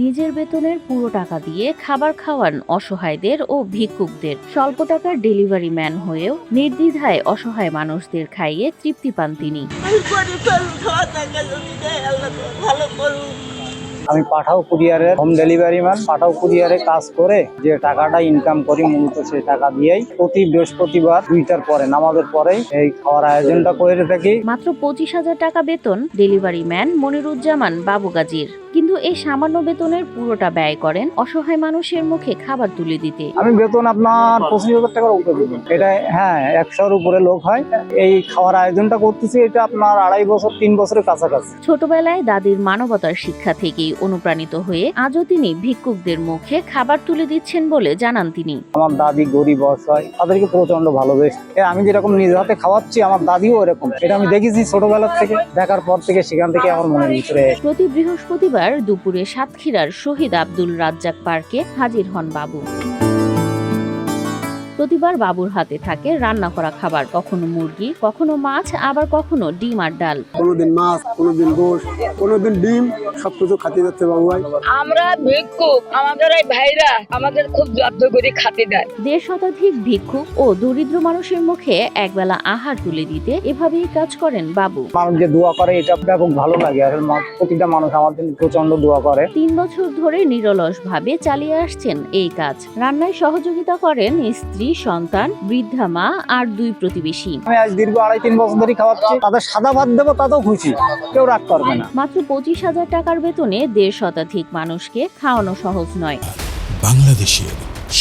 নিজের বেতনের পুরো টাকা দিয়ে খাবার খাওয়ান অসহায়দের ও ভিক্ষুকদের। স্বল্প টাকার ডেলিভারি ম্যান হয়েও নির্দ্বিধায় অসহায় মানুষদের খাইয়ে তৃপ্তি পান তিনি। আমি পাঠাও কুরিয়ারের হোম ডেলিভারি ম্যান পাঠাও কুরিয়ারে কাজ করে যে টাকাটা ইনকাম করি মূলত সেই টাকা দিয়েই প্রতি বৃহস্পতিবার দুইটার পরে নামাজের পরে এই খাওয়ার আয়োজনটা করে থাকি। মাত্র পঁচিশ হাজার টাকা বেতন ডেলিভারি ম্যান মনিরুজ্জামান বাবু গাজীর। কিন্তু এই সামান্য বেতনের পুরোটা ব্যয় করেন অসহায় মানুষের মুখে খাবার তুলে দিতে। আমি বেতন আপনার পঁচিশ হাজার টাকার উপরে দেবো এটা হ্যাঁ একশোর উপরে লোক হয়। এই খাওয়ার আয়োজনটা করতেছি এটা আপনার আড়াই বছর তিন বছরের কাছাকাছি। ছোটবেলায় দাদির মানবতার শিক্ষা থেকেই অনুপ্রাণিত হয়ে আজও তিনি ভিক্ষুকদের মুখে খাবার তুলে দিচ্ছেন বলে জানান তিনি। আমার দাদি গরিব অসহায় তাদেরকে প্রচণ্ড ভালোবেসে। আমি যেরকম নিজ হাতে খাওয়াচ্ছি আমার দাদিও এরকম এটা আমি দেখেছি ছোটবেলার থেকে দেখার পর থেকে সেখান থেকে আমার মনে ভিতরে প্রতি বৃহস্পতিবার দুপুরে সাতক্ষীরার শহীদ আব্দুল রাজ্জাক পার্কে হাজির হন বাবু। প্রতিবার বাবুর হাতে থাকে রান্না করা খাবার কখনো মুরগি কখনো মাছ আবার কখনো ডিম আর ডাল। কোনোদিন মাছ কোনোদিন গোশ কোনোদিন ডিম সবকিছু খাতে যাচ্ছে বাবু ভাই। আমরা ভিক্ষুক আমাদের এই ভাইরা আমাদের খুব যত্ন করে খাতে দেয়। দেড় শতাধিক ভিক্ষুক ও দরিদ্র মানুষের মুখে একবেলা আহার তুলে দিতে এভাবেই কাজ করেন বাবু। মানুষ যে দোয়া করে এটা ব্যাপক ভালো লাগে। আর মা- প্রতিটা মানুষ আমার জন্য প্রচণ্ড দোয়া করে। তিন বছর ধরে নিরলস ভাবে চালিয়ে আসছেন এই কাজ। রান্নায় সহযোগিতা করেন স্ত্রী সন্তান বৃদ্ধা মা আর দুই প্রতিবেশী। আমি আজ দীর্ঘ আড়াই তিন বছর ধরে খাওয়াচ্ছি। তাদের সাদা ভাত দেবো তাতেও খুশি। কেউ রাগ করবে না। মাত্র পঁচিশ হাজার টাকার বেতনে দেড় শতাধিক মানুষকে খাওয়ানো সহজ নয়। বাংলাদেশের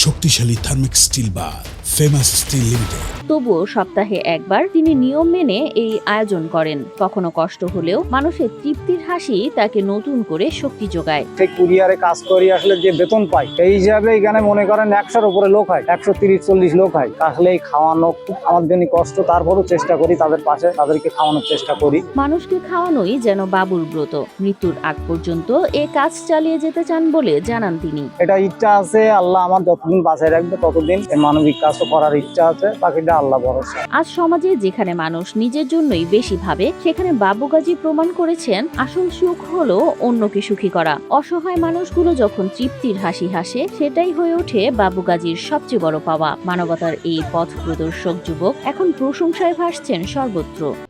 শক্তিশালী thermic steel bar. Famous steel limited তবুও সপ্তাহে একবার তিনি নিয়ম মেনে এই আয়োজন করেন। কখনো কষ্ট হলেও মানুষের তৃপ্তির হাসি তাকে নতুন করে শক্তি যোগায়। সেই কুরিয়ারে কাজ করি আসলে যে বেতন পাই সেই হিসাবে এখানে মনে করেন একশোর উপরে লোক হয় একশো তিরিশ চল্লিশ লোক হয়। আসলে এই খাওয়ানো খুব আমার জন্য কষ্ট তারপরও চেষ্টা করি তাদের পাশে তাদেরকে খাওয়ানোর চেষ্টা করি। মানুষকে খাওয়ানোই যেন বাবুর ব্রত। মৃত্যুর আগ পর্যন্ত এ কাজ চালিয়ে যেতে চান বলে জানান তিনি। এটা ইচ্ছা আছে আল্লাহ আমার যতদিন বাঁচায় রাখবে ততদিন এই মানবিক কাজটা করার ইচ্ছা আছে বাকিটা আল্লাহ ভরসা। আজ সমাজে যেখানে মানুষ নিজের জন্যই বেশি ভাবে, সেখানে বাবু গাজী প্রমাণ করেছেন, আসল সুখ হলো অন্যকে সুখী করা। অসহায় মানুষগুলো যখন তৃপ্তির হাসি হাসে, সেটাই হয়ে ওঠে বাবু গাজীর সবচেয়ে বড় পাওয়া। মানবতার এই পথ প্রদর্শক যুবক এখন প্রশংসায় ভাসছেন সর্বত্র।